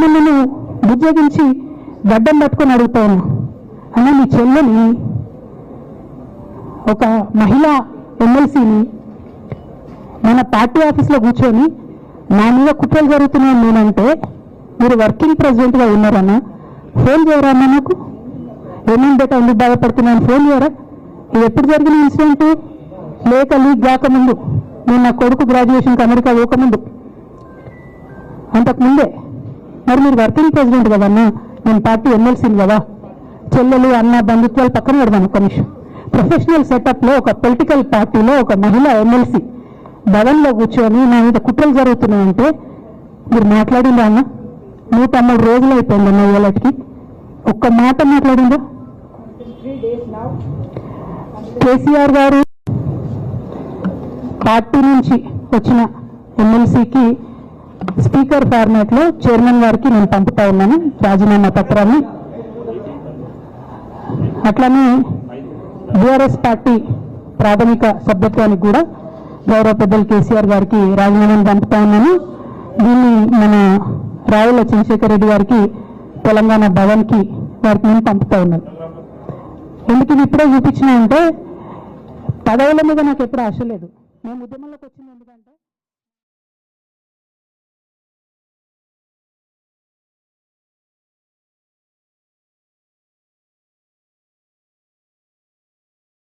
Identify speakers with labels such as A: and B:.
A: రామన్నను ఉద్యోగించి గడ్డం పట్టుకొని అడుగుతాను అన్న మీ చెల్లెని ఒక మహిళా ఎమ్మెల్సీని మన పార్టీ ఆఫీస్లో కూర్చొని నా మీద కుట్రలు జరుగుతున్నాయని నేనంటే మీరు వర్కింగ్ ప్రెసిడెంట్గా ఉన్నారన్న ఫోన్ చేయరా అన్న నాకు? ఏమేమి బేట ఎందుకు బాధపడుతున్నాను ఫోన్ చేయరా? ఇది ఎప్పుడు జరిగిన ఇన్సిడెంట్? లేక లీక్ కాకముందు? నేను నా కొడుకు గ్రాడ్యుయేషన్కి అమెరికా పోకముందు? అంతకుముందే మరి మీరు వర్కింగ్ ప్రెసిడెంట్ కదన్నా నేను పార్టీ ఎమ్మెల్సీని కదా. చెల్లెలు అన్న బంధుత్వాలు పక్కన పెడదాం ఒక నిమిషం. ప్రొఫెషనల్ సెటప్లో ఒక పొలిటికల్ పార్టీలో ఒక మహిళా ఎమ్మెల్సీ భవన్లో కూర్చొని నా మీద కుట్రలు జరుగుతున్నాయంటే మీరు మాట్లాడిందా అన్న? నూట మూడు రోజులు అయిపోయిందన్న ఇవాళకి ఒక్క మాట మాట్లాడిందా కేసీఆర్ గారు పార్టీ నుంచి వచ్చిన ఎమ్మెల్సీకి స్పీకర్ ఫార్మాట్లో చైర్మన్ గారికి నేను పంపుతా ఉన్నాను. రాజీనామా పత్రాన్ని. అట్లానే బీఆర్ఎస్ పార్టీ ప్రాథమిక సభ్యత్వానికి కూడా గౌరవ పెద్దలు కేసీఆర్ గారికి రాజీనామాను పంపుతా ఉన్నాను. దీన్ని మన రావుల చంద్రశేఖర్ రెడ్డి గారికి తెలంగాణ భవన్కి వారికి నేను పంపుతా ఉన్నాను. ఎందుకు ఇది ఇప్పుడే చూపించిన అంటే పదవుల మీద నాకు ఎప్పుడు ఆశ లేదు. మేము ఉద్యమంలోకి వచ్చింది ఎందుకంటే